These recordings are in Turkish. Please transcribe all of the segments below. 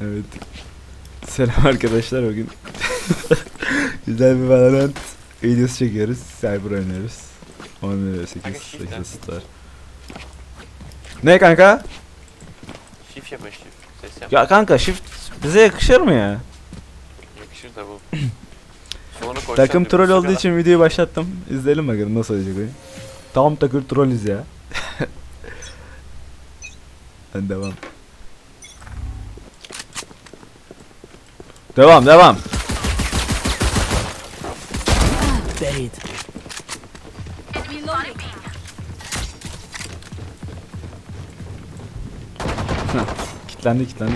Evet. Selam arkadaşlar bugün. Güzel bir Valorant videosu çekiyoruz. Cyber oynuyoruz. 10 8 Kanka shift 8 lan. star. Ne kanka? Şif yapın şif. Ses yap. Ya kanka shift bize yakışır mı ya? Yakışır da bu. Takım troll olduğu için videoyu başlattım. İzleyelim bakalım nasıl olacak oyun. Tam takır trollüz ya. Hadi devam. Devam devam. Buried. Kitlendi kitlendi.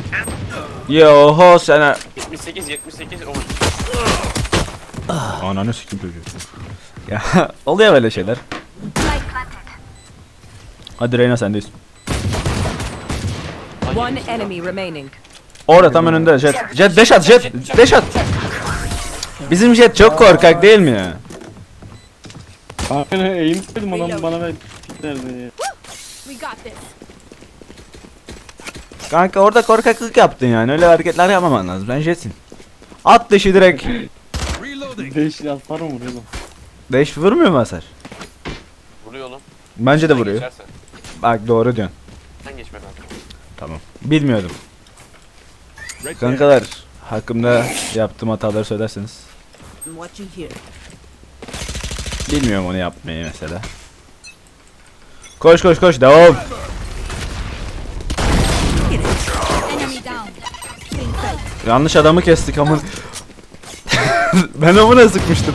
Yoho sana. 78 78 o Ananı sikim çocuğu. Ya oluyor böyle şeyler. Hadi Reyna sendeyiz. One enemy remaining. Orada tam önünde jet. Jet deş at jet. Deş at. Bizim jet çok korkak değil mi ya? Kanka eğim dedim adam bana ver kitlerdi. We got this. Kanka orada korkaklık yaptın yani. Öyle hareketler yapmaman lazım. Ben jetsin. At deşi direkt. Beş hasar mı vuruyor lan? Deş vurmuyor mu hasar? Vuruyor oğlum. Bence de Sen vuruyor. geçersen. Bak doğru diyorsun. Sen geçme kanka. Tamam. Bilmiyordum. Kankalar hakkımda yaptığım hataları söylerseniz. Bilmiyorum onu yapmayı mesela. Koş koş koş devam. Yanlış adamı kestik amın. ben amına sıkmıştım.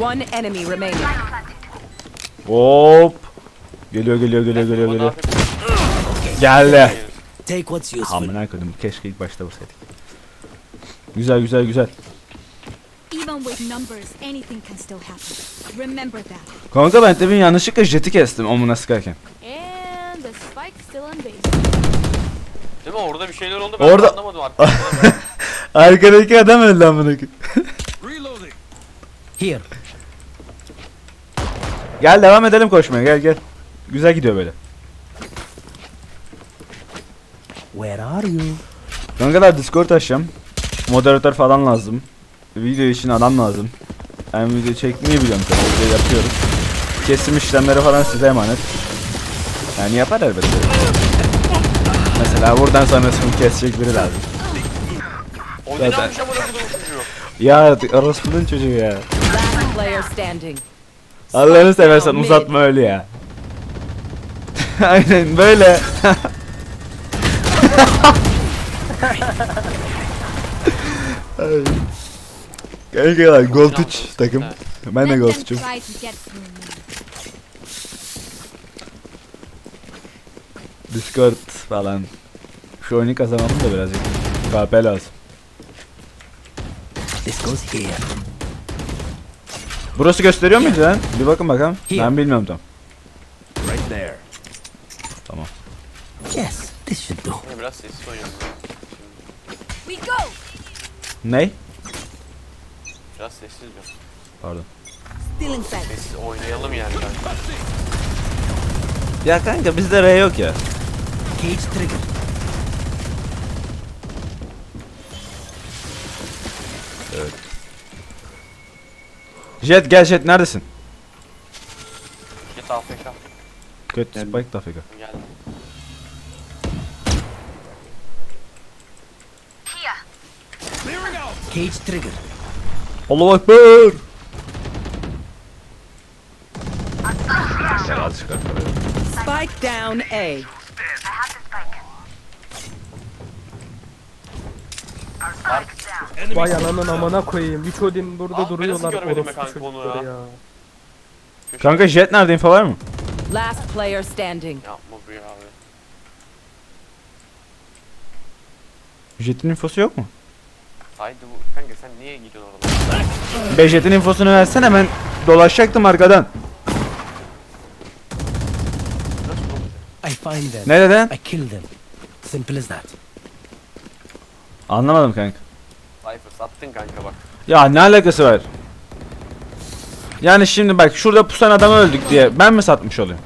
One enemy remaining. Hop. Geliyor geliyor geliyor geliyor geliyor. Geldi. Take what's useful. Amına koydum. Keşke ilk başta vursaydık. Güzel güzel güzel. Even with numbers, anything can still happen. Remember that. Kanka ben demin yanlışlıkla jeti kestim amına sıkarken. And the spike still on base. Değil mi orada bir şeyler oldu ben Orada- Orada... anlamadım artık. Arkadaki adam öldü amına koyayım. Here. Gel devam edelim koşmaya gel gel. Güzel gidiyor böyle. Where are you? Kankalar Discord açacağım. Moderatör falan lazım. Video için adam lazım. Ben video çekmeyi biliyorum tabii. Video yapıyorum. Kesim işlemleri falan size emanet. Yani yapar elbette. Mesela buradan sonrasını kesecek biri lazım. O ne yapmış çocuğu. Ya orospunun çocuğu ya. Last player standing. Allah'ını seversen uzatma öyle ya. Aynen böyle. Ay. Kankalar Gold 3 takım. Ben de Let Gold them 3'üm. try to get through me. Discord falan. Şu oyunu kazanalım da birazcık. KP lazım. This goes here. Burası gösteriyor muydu lan? Bir bakın bakalım. Ben bilmiyorum tam. Right there. Tamam. Yes, this should do. Yine biraz sessiz oynayalım. We go! Ney? Biraz sessiz bir. Pardon. Still inside. Sessiz oynayalım yani kanka. Ya kanka bizde R yok ya. Cage trigger. Jet gel Jet neredesin? Git AFK. Kötü Spike da Afrika. Geldim. Cage trigger. Allah Ekber. Spike down A. Vay ananın amına koyayım. Üç Odin burada Aa, ben duruyorlar. nasıl görmedim be orospu kanka onu çocukları ya? ya. Kanka Jet nerede info var mı? Last player standing. Yapma bu ya abi. Jet'in infosu yok mu? Haydi bu. Kanka sen niye gidiyorsun oradan? Be Jet'in infosunu versene ben dolaşacaktım arkadan. Nasıl? I find them. Ne dedin? I kill them. Simple as that. Anlamadım kanka. Cypher sattın kanka bak. Ya ne alakası var? Yani şimdi bak şurada pusan adamı öldük diye ben mi satmış olayım?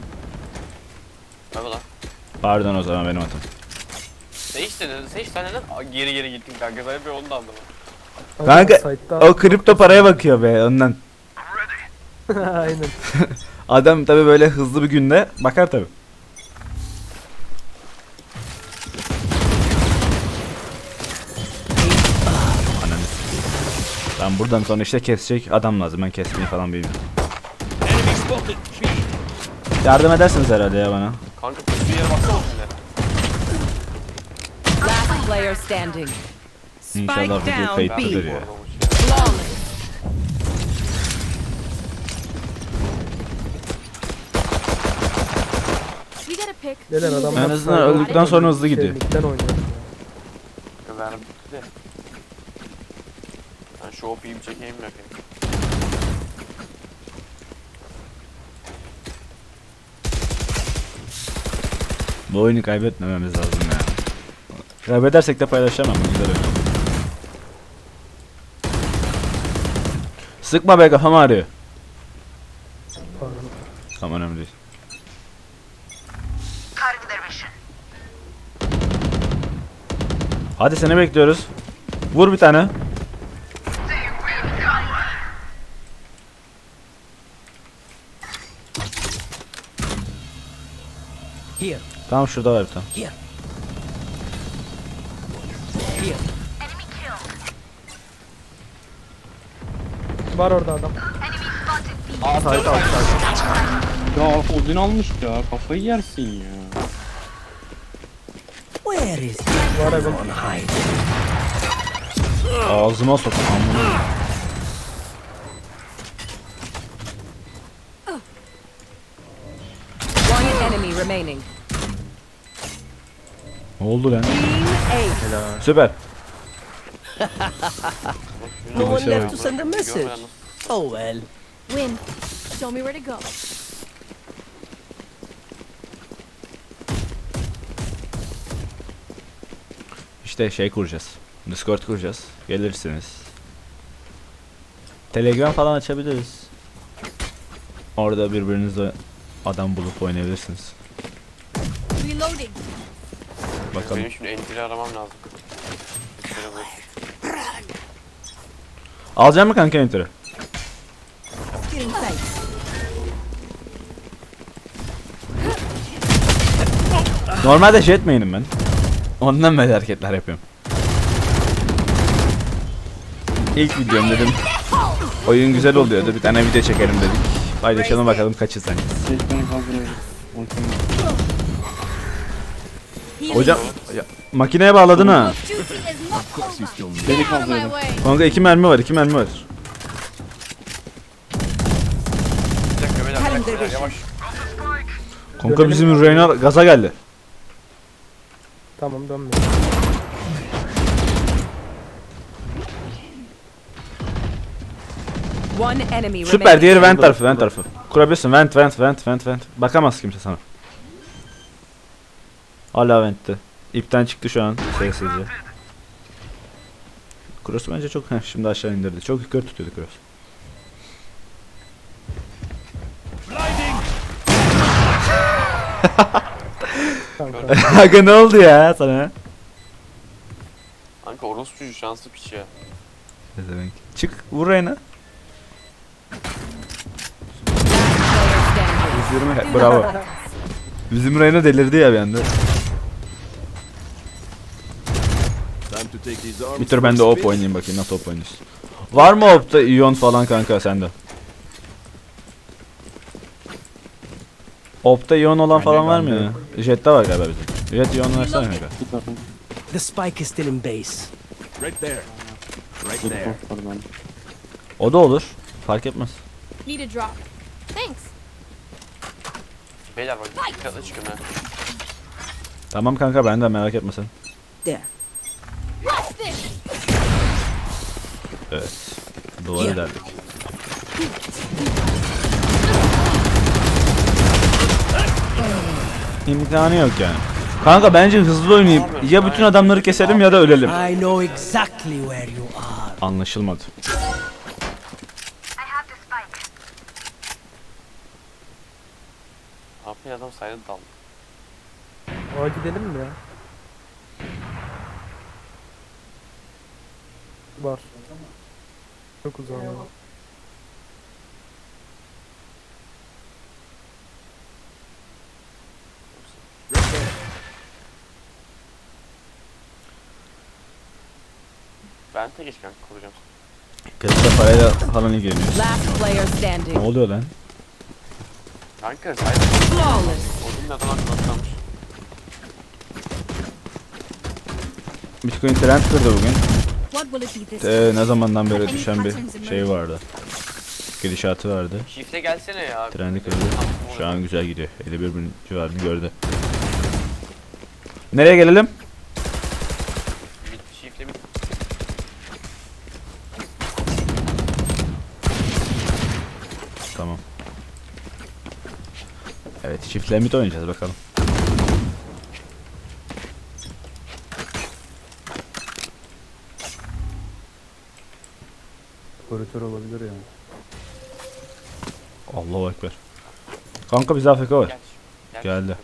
Tabii lan. Pardon o zaman benim hatam. Seç de dedi. Seç sen neden geri geri gittin kanka. Sen bir onu da anlamadım. Kanka, O kripto paraya bakıyor be ondan. Aynen. Adam tabi böyle hızlı bir günde bakar tabi. Ben buradan sonra işte kesecek adam lazım. Ben kesmeyi falan bilmiyorum. Yardım edersiniz herhalde ya bana. Kanka bir yere baksana şimdi. Last player standing. İnşallah Spike video down kayıtlıdır ya. Neden adam En azından öldükten sonra hızlı gidiyor. Ligden oynuyor verdim bitti de. Ben şu OP'yi çekeyim mi? Bu oyunu kaybetmememiz lazım ya. Kaybedersek de paylaşamam. Sıkma be kafam ağrıyor. Tamam önemli değil. Hadi seni bekliyoruz. Vur bir tane. Here. Tamam şurada var bir tane. Var orada adam. Ya Odin almış ya. Kafayı yersin ya. Where is Var adam. on hide? Ağzıma sok. Amına. One enemy remaining. Ne oldu lan? A. Süper. No one Şey left to send a message. Oh well. Win. Show me where to go. İşte şey kuracağız. Discord kuracağız. Gelirsiniz. Telegram falan açabiliriz. Orada birbirinizle adam bulup oynayabilirsiniz. Bakalım. Benim şimdi entry aramam lazım. Şöyle bu. Alacak mı kanka sight. Normalde jet main'im ben. Ondan böyle hareketler yapıyorum. İlk videom dedim. Oyun güzel oluyordu. Bir tane video çekelim dedik. Paylaşalım bakalım kaçı. Hocam ya, makineye bağladın ha. Beni way. Kanka iki mermi var, iki mermi var. Bir dakika beyler, bir Kalender dakika beyler, geçin. yavaş. Kanka bizim Reyna gaza geldi. Tamam dönmüyor. One enemy Süper remaining. diğeri vent tarafı, vent tarafı. Kurabilirsin vent, vent, vent, vent, vent. Bakamaz kimse sana. Hala ventte. İpten çıktı şu an sessizce. Cross bence çok heh, şimdi aşağı indirdi. Çok yukarı tutuyordu Cross. Kanka. Aga ne oldu ya sana? Kanka orospu çocuğu şanslı piç ya. Ne demek? Çık vur Reyna. Player standing. Bizim Bravo. Bizim Reyna delirdi ya bir anda. Bir tür ben de op oynayayım bakayım nasıl op oynuyorsun. Var mı opta iyon falan kanka sende? Opta iyon olan falan var mı ya? Jet'te var galiba bizim. Jet iyon versene kanka. The spike is still in base. Bir var ben. O da olur. Fark etmez. Need a drop. Thanks. Beyler bak dikkatli çıkın ha. Tamam kanka ben de merak etme sen. There. Evet. Duvar ederdik. İmkanı yok yani. Kanka bence hızlı oynayıp ya bütün adamları keselim ya da ölelim. I know exactly. Anlaşılmadı. Abi adam sayıda daldı. O gidelim mi ya? Var. Çok uzak. ama. Ben geç kanka kuracağım. Kızla parayla falan ilgileniyoruz. Last player Ne oluyor lan? Kanka Flawless. odun adam atlamış. Bitcoin trend kırdı bugün. Ee, ne zamandan beri düşen bir şey vardı. Gidişatı vardı. Shift'e gelsene ya. Trendi kırdı. Şu an güzel gidiyor. 51 bin civarını gördü. Nereye gelelim? Tamam. Evet çift limit oynayacağız bakalım. Operatör olabilir yani. Allahu ekber. Kanka bizde AFK var. Gel. Gel. Geldi.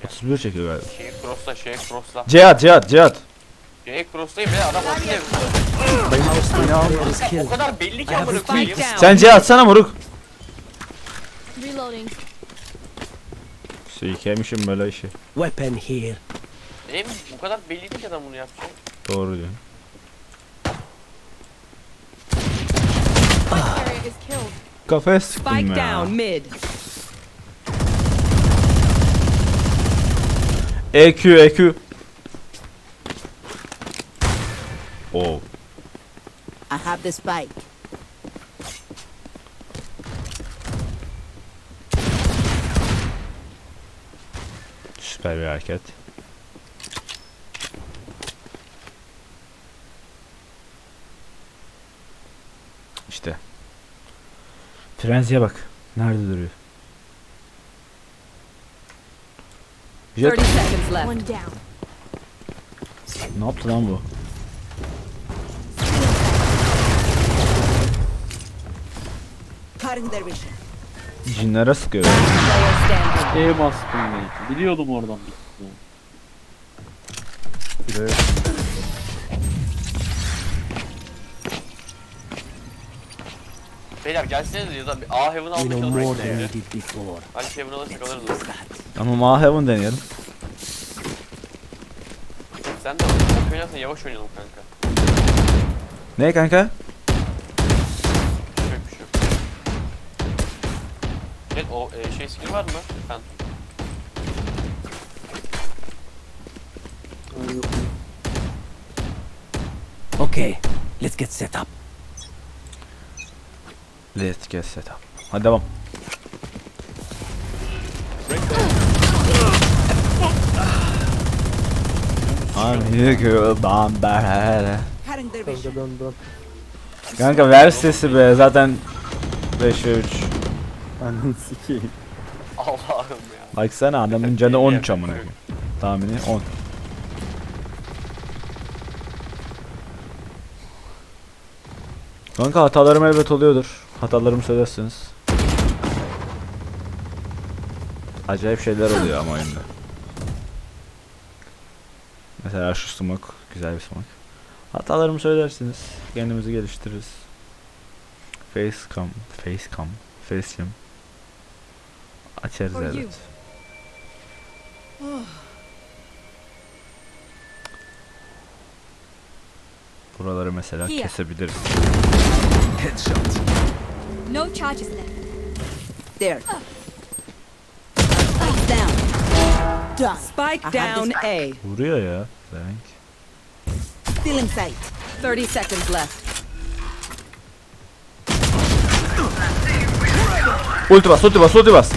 Gel. 31 çekiyor galiba. Şeyi crossla, şeyi crossla. Cihat Cihat Cihat. Şeyi crosslayayım ya adam odun ev. Player is O kadar belli ki amına koyayım. Spike down. Sen C atsana moruk. Reloading. Sikemişim böyle işi. Weapon here. Benim bu kadar belliydi ki adam bunu yapacak. Doğru diyorsun. Is killed. Kafaya sıktım Spike ya. down mid. EQ EQ. Oo. Oh. I have the spike. Süper bir hareket. Frenziye bak. Nerede duruyor? Jet 30 seconds left. One down. ne yaptı lan bu? Cinlere sıkıyor. E bastım. Biliyordum oradan bitti. Beyler gelsenize ya da bir A Heaven We aldık know more than ya. did before. Belki Heaven alırsak alırız. onu. Ama Maheaven deneyelim. Sen de çok oynarsan yavaş oynayalım kanka. Ne kanka? Yok bir şey yok. Gel o e, şey skill var mı? Ben. Okay, let's get set up. Let's get set up. Hadi devam. Ben Cutting their vision. Kanka dön dön. Kanka ver sesi be zaten 5'e 3. Ananı sikeyim. Allah'ım ya. Baksana adamın canı 13 amına koyayım. Tahmini 10. Kanka hatalarım elbet oluyordur. Hatalarımı söylersiniz. Acayip şeyler oluyor ama oyunda. Mesela şu smoke güzel bir smoke. Hatalarımı söylersiniz. Kendimizi geliştiririz. Facecam, facecam, facecam. Açarız evet. Buraları mesela kesebiliriz. No charges left. There. Spike down. Done. Spike I down A. Vuruyor ya. Frank. Still in sight. 30 seconds left. Ulti bas, ulti bas, ulti bas.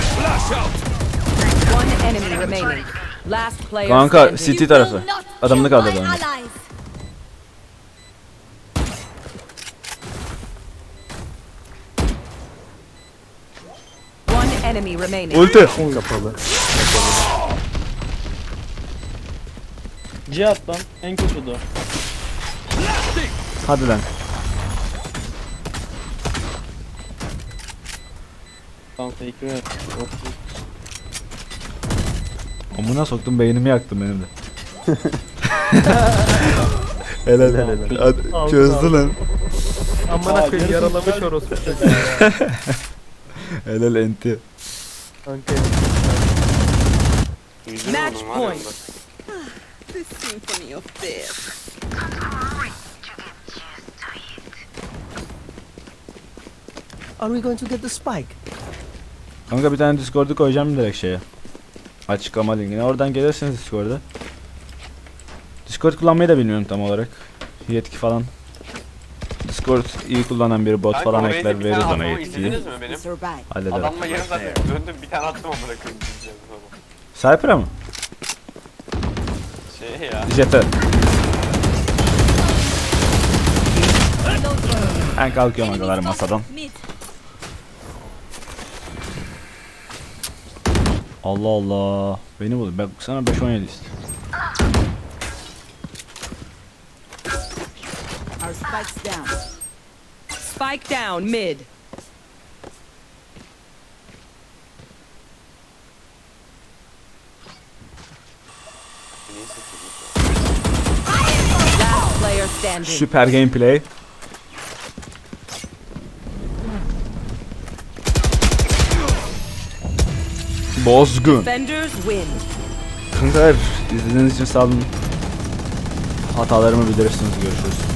One enemy remaining. Last player Kanka. City tarafı. Adamını kaldırdı my onu. allies. One enemy remaining. Ulti. Kapalı. Cihat lan en kötü de. Hadi lan. Tamam fake ver. Amına soktum beynimi yaktım benim de. helal helal. Hadi, Aldı, Çözdü lan. Amına koyayım yaralamış orospu çocuğu. Helal enti. Kanka Yüzünü Match vurdum var point. The symphony of death. Are we going to get the spike? Kanka bir tane Discord'u koyacağım direkt şeye. Açıklama linkine. Oradan gelirsiniz Discord'a. Discord kullanmayı da bilmiyorum tam olarak. Yetki falan. Discord iyi kullanan biri bot falan oraya ekler bir verir tane bana atmamı yetkiyi. izlediniz mi benim? Survive. Hallederim. Adamla yarım saat döndüm bir tane attım amına koyayım diyeceğim sonra. Cypher'a mı? Şey ya. Jet'e. Ben kalkıyorum agalar masadan. Mid. Allah Allah. Beni buldu. Ben sana 5-17 istiyorum. Our spikes down. Spike down mid. Last player standing. Süper gameplay. Bozgun. Defenders win. Kankalar izlediğiniz için sağ olun. Hatalarımı bilirsiniz. Görüşürüz.